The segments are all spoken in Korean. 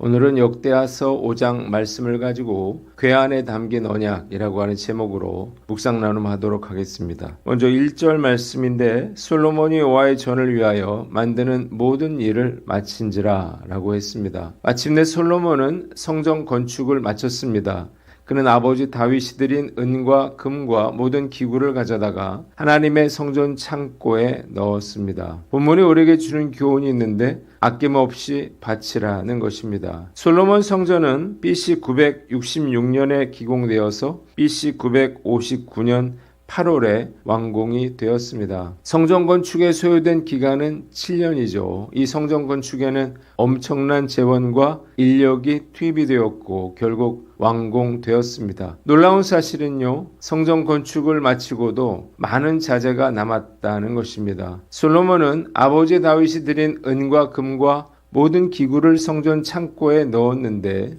오늘은 역대하서 5장 말씀을 가지고 괴 안에 담긴 언약이라고 하는 제목으로 묵상 나눔하도록 하겠습니다. 먼저 1절 말씀인데 솔로몬이 여호와의 전을 위하여 만드는 모든 일을 마친지라 라고 했습니다. 마침내 솔로몬은 성전 건축을 마쳤습니다. 그는 아버지 다윗이 드린 은과 금과 모든 기구를 가져다가 하나님의 성전 창고에 넣었습니다. 본문이 우리에게 주는 교훈이 있는데 아낌없이 바치라는 것입니다. 솔로몬 성전은 BC 966년에 기공되어서 BC 959년 8월에 완공이 되었습니다. 성전 건축에 소요된 기간은 7년이죠. 이 성전 건축에는 엄청난 재원과 인력이 투입이 되었고 결국 완공되었습니다. 놀라운 사실은요, 성전 건축을 마치고도 많은 자재가 남았다는 것입니다. 솔로몬은 아버지 다윗이 드린 은과 금과 모든 기구를 성전 창고에 넣었는데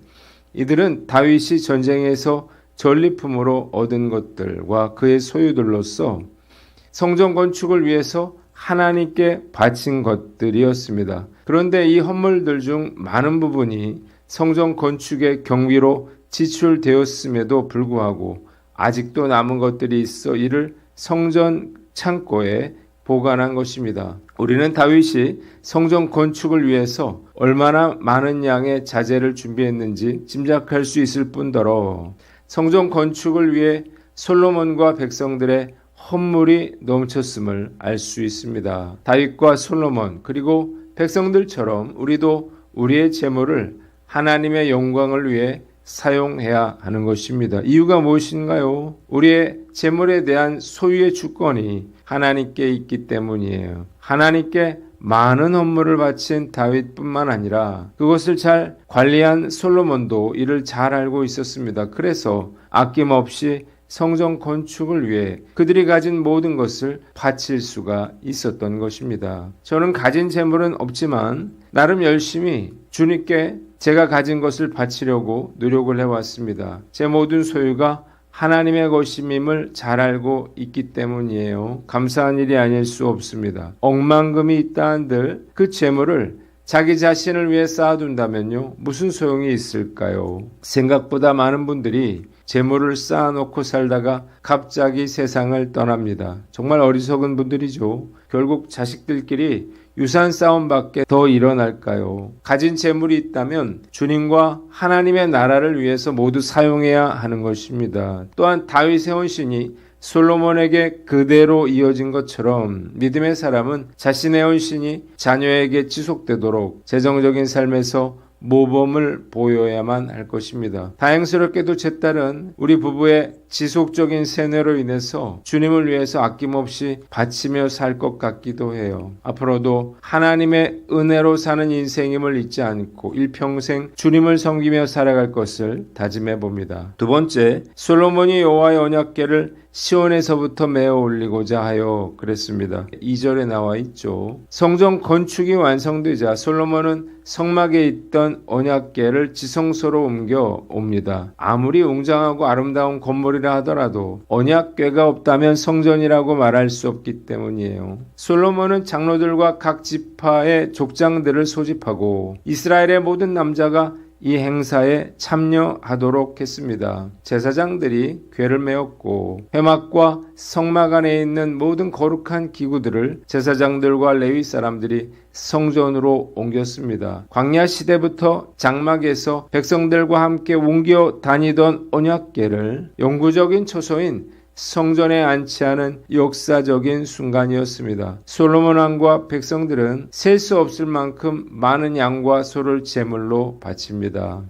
이들은 다윗이 전쟁에서 전리품으로 얻은 것들과 그의 소유들로서 성전 건축을 위해서 하나님께 바친 것들이었습니다. 그런데 이 헌물들 중 많은 부분이 성전 건축의 경비로 지출되었음에도 불구하고 아직도 남은 것들이 있어 이를 성전 창고에 보관한 것입니다. 우리는 다윗이 성전 건축을 위해서 얼마나 많은 양의 자재를 준비했는지 짐작할 수 있을 뿐더러 성전 건축을 위해 솔로몬과 백성들의 헌물이 넘쳤음을 알 수 있습니다. 다윗과 솔로몬 그리고 백성들처럼 우리도 우리의 재물을 하나님의 영광을 위해 사용해야 하는 것입니다. 이유가 무엇인가요? 우리의 재물에 대한 소유의 주권이 하나님께 있기 때문이에요. 하나님께 많은 헌물을 바친 다윗뿐만 아니라 그것을 잘 관리한 솔로몬도 이를 잘 알고 있었습니다. 그래서 아낌없이 성전 건축을 위해 그들이 가진 모든 것을 바칠 수가 있었던 것입니다. 저는 가진 재물은 없지만 나름 열심히 주님께 제가 가진 것을 바치려고 노력을 해왔습니다. 제 모든 소유가 하나님의 것임임을 잘 알고 있기 때문이에요. 감사한 일이 아닐 수 없습니다. 억만금이 있다 한들 그 재물을 자기 자신을 위해 쌓아둔다면요. 무슨 소용이 있을까요? 생각보다 많은 분들이 재물을 쌓아놓고 살다가 갑자기 세상을 떠납니다. 정말 어리석은 분들이죠. 결국 자식들끼리 유산 싸움밖에 더 일어날까요? 가진 재물이 있다면 주님과 하나님의 나라를 위해서 모두 사용해야 하는 것입니다. 또한 다윗의 헌신이 솔로몬에게 그대로 이어진 것처럼 믿음의 사람은 자신의 헌신이 자녀에게 지속되도록 재정적인 삶에서 모범을 보여야만 할 것입니다. 다행스럽게도 제 딸은 우리 부부의 지속적인 세뇌로 인해서 주님을 위해서 아낌없이 바치며 살 것 같기도 해요. 앞으로도 하나님의 은혜로 사는 인생임을 잊지 않고 일평생 주님을 섬기며 살아갈 것을 다짐해 봅니다. 두 번째, 솔로몬이 여호와의 언약궤를 시온에서부터 메어 올리고자 하여 그랬습니다. 2절에 나와 있죠. 성전 건축이 완성되자 솔로몬은 성막에 있던 언약궤를 지성소로 옮겨 옵니다. 아무리 웅장하고 아름다운 건물이 라 하더라도 언약궤가 없다면 성전이라고 말할 수 없기 때문이에요. 솔로몬은 장로들과 각 지파의 족장들을 소집하고 이스라엘의 모든 남자가 이 행사에 참여하도록 했습니다. 제사장들이 궤를 메었고 회막과 성막 안에 있는 모든 거룩한 기구들을 제사장들과 레위 사람들이 성전으로 옮겼습니다. 광야 시대부터 장막에서 백성들과 함께 옮겨 다니던 언약궤를 영구적인 초소인 성전에 안치하는 역사적인 순간이었습니다. 솔로몬 왕과 백성들은 셀 수 없을 만큼 많은 양과 소를 제물로 바칩니다.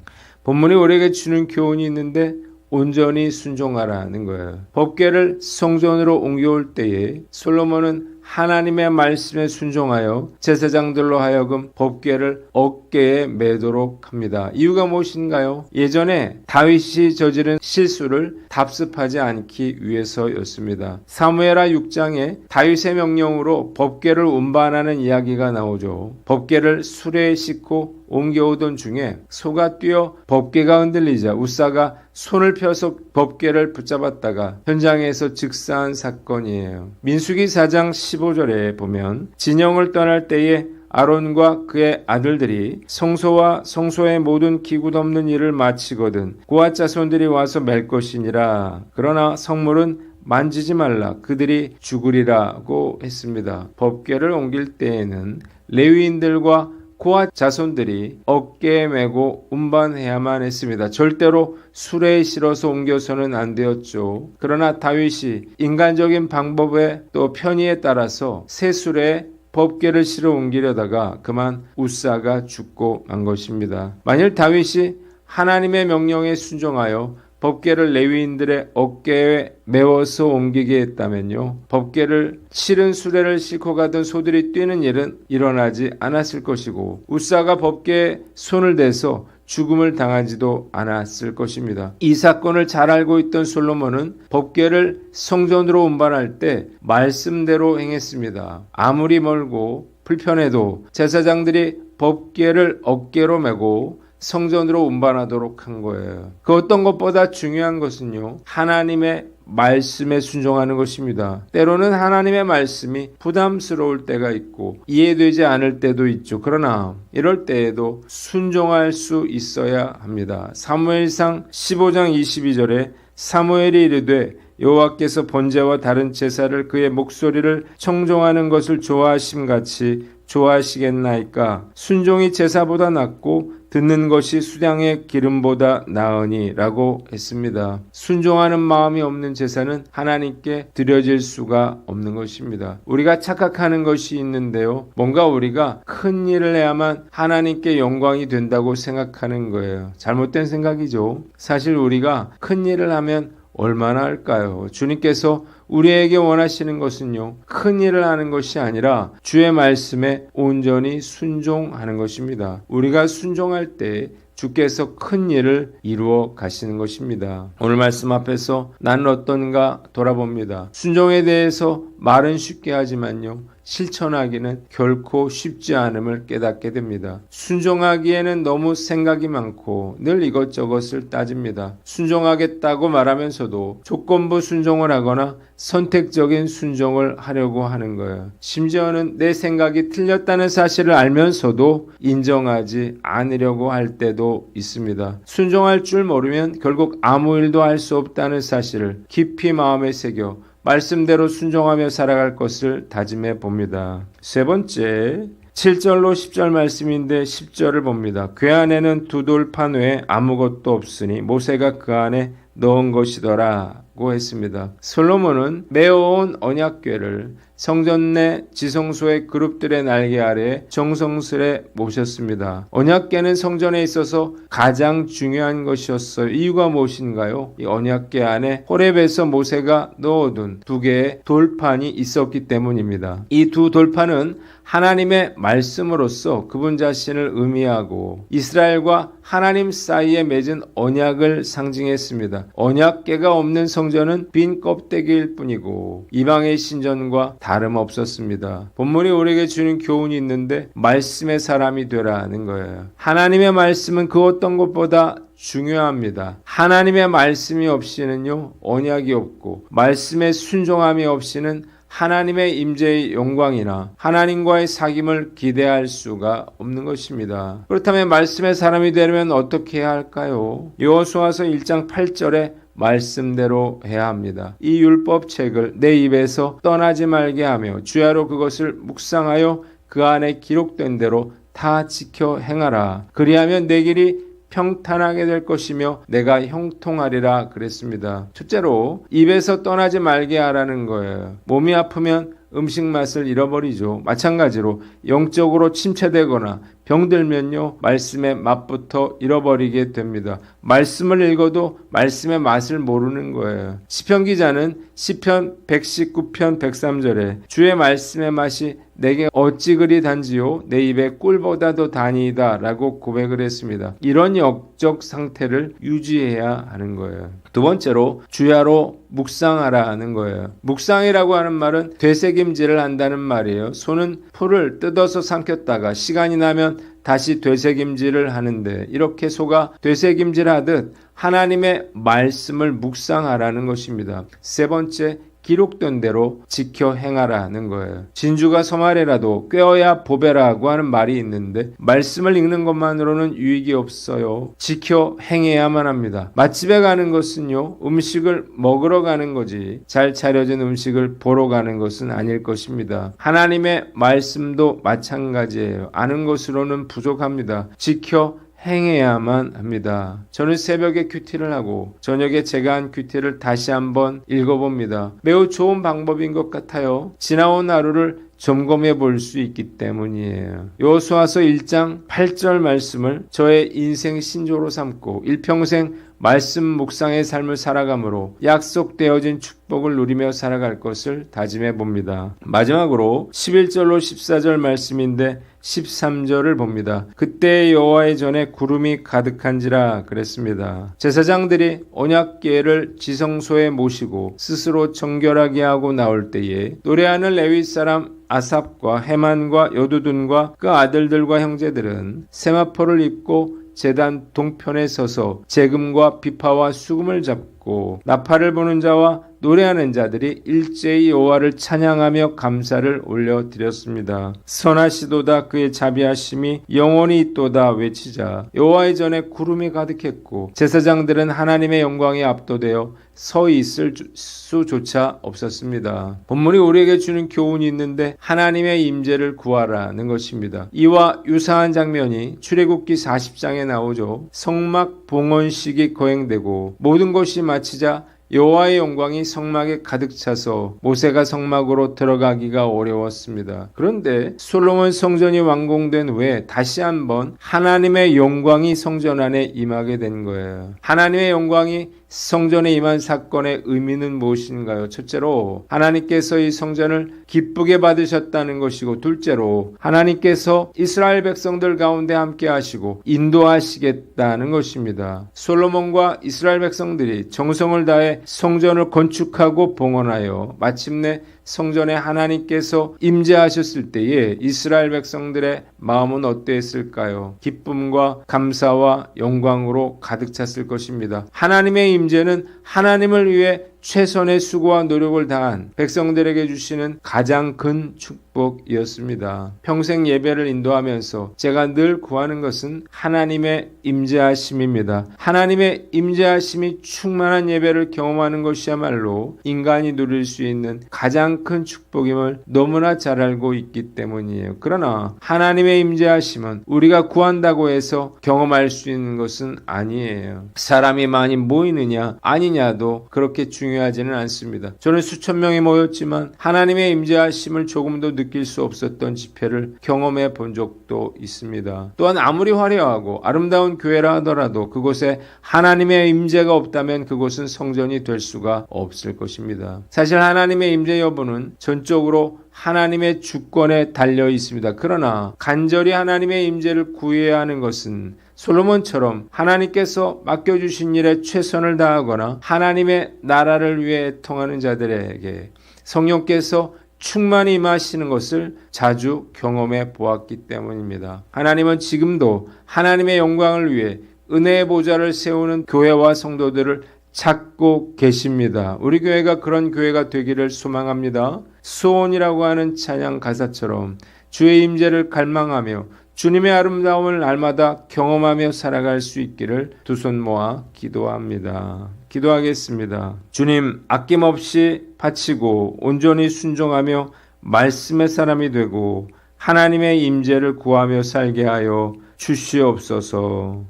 본문이 우리에게 주는 교훈이 있는데 온전히 순종하라는 거예요. 법궤를 성전으로 옮겨올 때에 솔로몬은 하나님의 말씀에 순종하여 제사장들로 하여금 법궤를 어깨에 매도록 합니다. 이유가 무엇인가요? 예전에 다윗이 저지른 실수를 답습하지 않기 위해서였습니다. 사무엘하 6장에 다윗의 명령으로 법궤를 운반하는 이야기가 나오죠. 법궤를 수레에 싣고 옮겨오던 중에 소가 뛰어 법궤가 흔들리자 우사가 손을 펴서 법궤를 붙잡았다가 현장에서 즉사한 사건이에요. 민수기 4장 15절에 보면 진영을 떠날 때에 아론과 그의 아들들이 성소와 성소의 모든 기구 덮는 일을 마치거든 고아 자손들이 와서 맬 것이니라. 그러나 성물은 만지지 말라 그들이 죽으리라고 했습니다. 법궤를 옮길 때에는 레위인들과 고아 자손들이 어깨에 메고 운반해야만 했습니다. 절대로 수레에 실어서 옮겨서는 안 되었죠. 그러나 다윗이 인간적인 방법에 또 편의에 따라서 새 수레에 법궤를 실어 옮기려다가 그만 우사가 죽고 만 것입니다. 만일 다윗이 하나님의 명령에 순종하여 법궤를 레위인들의 어깨에 메워서 옮기게 했다면요. 법궤를 실은 수레를 싣고 가던 소들이 뛰는 일은 일어나지 않았을 것이고 우사가 법궤에 손을 대서 죽음을 당하지도 않았을 것입니다. 이 사건을 잘 알고 있던 솔로몬은 법궤를 성전으로 운반할 때 말씀대로 행했습니다. 아무리 멀고 불편해도 제사장들이 법궤를 어깨로 메고 성전으로 운반하도록 한 거예요. 그 어떤 것보다 중요한 것은요. 하나님의 말씀에 순종하는 것입니다. 때로는 하나님의 말씀이 부담스러울 때가 있고 이해되지 않을 때도 있죠. 그러나 이럴 때에도 순종할 수 있어야 합니다. 사무엘상 15장 22절에 사무엘이 이르되 여호와께서 번제와 다른 제사를 그의 목소리를 청종하는 것을 좋아하심 같이 좋아하시겠나이까 순종이 제사보다 낫고 듣는 것이 수량의 기름보다 나으니라고 했습니다. 순종하는 마음이 없는 제사는 하나님께 드려질 수가 없는 것입니다. 우리가 착각하는 것이 있는데요. 뭔가 우리가 큰 일을 해야만 하나님께 영광이 된다고 생각하는 거예요. 잘못된 생각이죠. 사실 우리가 큰 일을 하면 얼마나 할까요? 주님께서 우리에게 원하시는 것은요, 큰 일을 하는 것이 아니라 주의 말씀에 온전히 순종하는 것입니다. 우리가 순종할 때 주께서 큰 일을 이루어 가시는 것입니다. 오늘 말씀 앞에서 나는 어떤가 돌아봅니다. 순종에 대해서 말은 쉽게 하지만요. 실천하기는 결코 쉽지 않음을 깨닫게 됩니다. 순종하기에는 너무 생각이 많고 늘 이것저것을 따집니다. 순종하겠다고 말하면서도 조건부 순종을 하거나 선택적인 순종을 하려고 하는 거예요. 심지어는 내 생각이 틀렸다는 사실을 알면서도 인정하지 않으려고 할 때도 있습니다. 순종할 줄 모르면 결국 아무 일도 할 수 없다는 사실을 깊이 마음에 새겨 말씀대로 순종하며 살아갈 것을 다짐해 봅니다. 세 번째, 7절로 10절 말씀인데 10절을 봅니다. 그 안에는 두 돌판 외에 아무것도 없으니 모세가 그 안에 넣은 것이더라. 고 했습니다. 솔로몬은 메어온 언약궤를 성전 내 지성소의 그룹들의 날개 아래 정성스레 모셨습니다. 언약궤는 성전에 있어서 가장 중요한 것이었어요. 이유가 무엇인가요? 이 언약궤 안에 호렙에서 모세가 넣어둔 두 개의 돌판이 있었기 때문입니다. 이 두 돌판은 하나님의 말씀으로서 그분 자신을 의미하고 이스라엘과 하나님 사이에 맺은 언약을 상징했습니다. 언약계가 없는 성전은 빈 껍데기일 뿐이고 이방의 신전과 다름없었습니다. 본문이 우리에게 주는 교훈이 있는데 말씀의 사람이 되라는 거예요. 하나님의 말씀은 그 어떤 것보다 중요합니다. 하나님의 말씀이 없이는요 언약이 없고 말씀의 순종함이 없이는 하나님의 임재의 영광이나 하나님과의 사귐을 기대할 수가 없는 것입니다. 그렇다면 말씀의 사람이 되려면 어떻게 해야 할까요? 여호수아서 1장 8절에 말씀대로 해야 합니다. 이 율법 책을 내 입에서 떠나지 말게 하며 주야로 그것을 묵상하여 그 안에 기록된 대로 다 지켜 행하라. 그리하면 내 길이 평탄하게 될 것이며 내가 형통하리라 그랬습니다. 첫째로 입에서 떠나지 말게 하라는 거예요. 몸이 아프면 음식 맛을 잃어버리죠. 마찬가지로 영적으로 침체되거나 병들면요, 말씀의 맛부터 잃어버리게 됩니다. 말씀을 읽어도 말씀의 맛을 모르는 거예요. 시편 기자는 시편 119편 103절에 주의 말씀의 맛이 내게 어찌 그리 단지요 내 입에 꿀보다도 단이다 라고 고백을 했습니다. 이런 역적 상태를 유지해야 하는 거예요. 두 번째로 주야로 묵상하라 하는 거예요. 묵상이라고 하는 말은 되새김질을 한다는 말이에요. 손은 풀을 뜯어서 삼켰다가 시간이 나면 다시 되새김질을 하는데 이렇게 소가 되새김질하듯 하나님의 말씀을 묵상하라는 것입니다. 세 번째 기록된 대로 지켜 행하라는 거예요. 진주가 서말에라도 꿰어야 보배라고 하는 말이 있는데 말씀을 읽는 것만으로는 유익이 없어요. 지켜 행해야만 합니다. 맛집에 가는 것은요 음식을 먹으러 가는 거지 잘 차려진 음식을 보러 가는 것은 아닐 것입니다. 하나님의 말씀도 마찬가지예요. 아는 것으로는 부족합니다. 지켜 행해야만 합니다. 저는 새벽에 큐티를 하고 저녁에 제가 한 큐티를 다시 한번 읽어봅니다. 매우 좋은 방법인 것 같아요. 지나온 하루를 점검해 볼 수 있기 때문이에요. 요수아서 1장 8절 말씀을 저의 인생 신조로 삼고 일평생 말씀 묵상의 삶을 살아감으로 약속되어진 축복을 누리며 살아갈 것을 다짐해 봅니다. 마지막으로 11절로 14절 말씀인데 13절을 봅니다. 그때 여호와의 전에 구름이 가득한지라 그랬습니다. 제사장들이 언약궤를 지성소에 모시고 스스로 정결하게 하고 나올 때에 노래하는 레위 사람 아삽과 헤만과 여두둔과 그 아들들과 형제들은 세마포를 입고 재단 동편에 서서 재금과 비파와 수금을 잡고 나팔을 보는 자와 노래하는 자들이 일제히 여호와를 찬양하며 감사를 올려드렸습니다. 선하시도다 그의 자비하심이 영원히 있도다 외치자 여호와의 전에 구름이 가득했고 제사장들은 하나님의 영광에 압도되어 서 있을 수조차 없었습니다. 본문이 우리에게 주는 교훈이 있는데 하나님의 임재를 구하라는 것입니다. 이와 유사한 장면이 출애굽기 40장에 나오죠. 성막 봉헌식이 거행되고 모든 것이 마치자 여호와의 영광이 성막에 가득 차서 모세가 성막으로 들어가기가 어려웠습니다. 그런데 솔로몬 성전이 완공된 후에 다시 한번 하나님의 영광이 성전 안에 임하게 된 거예요. 하나님의 영광이 성전에 임한 사건의 의미는 무엇인가요? 첫째로 하나님께서 이 성전을 기쁘게 받으셨다는 것이고 둘째로 하나님께서 이스라엘 백성들 가운데 함께 하시고 인도하시겠다는 것입니다. 솔로몬과 이스라엘 백성들이 정성을 다해 성전을 건축하고 봉헌하여 마침내 성전에 하나님께서 임재하셨을 때에 이스라엘 백성들의 마음은 어떠했을까요? 기쁨과 감사와 영광으로 가득 찼을 것입니다. 하나님의 임재는 하나님을 위해 최선의 수고와 노력을 다한 백성들에게 주시는 가장 큰 축복이었습니다. 평생 예배를 인도하면서 제가 늘 구하는 것은 하나님의 임재하심입니다. 하나님의 임재하심이 충만한 예배를 경험하는 것이야말로 인간이 누릴 수 있는 가장 큰 축복임을 너무나 잘 알고 있기 때문이에요. 그러나 하나님의 임재하심은 우리가 구한다고 해서 경험할 수 있는 것은 아니에요. 사람이 많이 모이느냐 아니냐도 그렇게 중요 중요하지는 않습니다. 저는 수천 명이 모였지만 하나님의 임재하심을 조금 도 느낄 수 없었던 집회를 경험해 본 적도 있습니다. 또한 아무리 화려하고 아름다운 교회라 하더라도 그곳에 하나님의 임재가 없다면 그곳은 성전이 될 수가 없을 것입니다. 사실 하나님의 임재 여부는 전적으로 하나님의 주권에 달려 있습니다. 그러나 간절히 하나님의 임재를 구해야 하는 것은 솔로몬처럼 하나님께서 맡겨주신 일에 최선을 다하거나 하나님의 나라를 위해 통하는 자들에게 성령께서 충만히 임하시는 것을 자주 경험해 보았기 때문입니다. 하나님은 지금도 하나님의 영광을 위해 은혜의 보좌를 세우는 교회와 성도들을 찾고 계십니다. 우리 교회가 그런 교회가 되기를 소망합니다. 수온이라고 하는 찬양 가사처럼 주의 임재를 갈망하며 주님의 아름다움을 날마다 경험하며 살아갈 수 있기를 두 손 모아 기도합니다. 기도하겠습니다. 주님, 아낌없이 바치고 온전히 순종하며 말씀의 사람이 되고 하나님의 임재를 구하며 살게 하여 주시옵소서.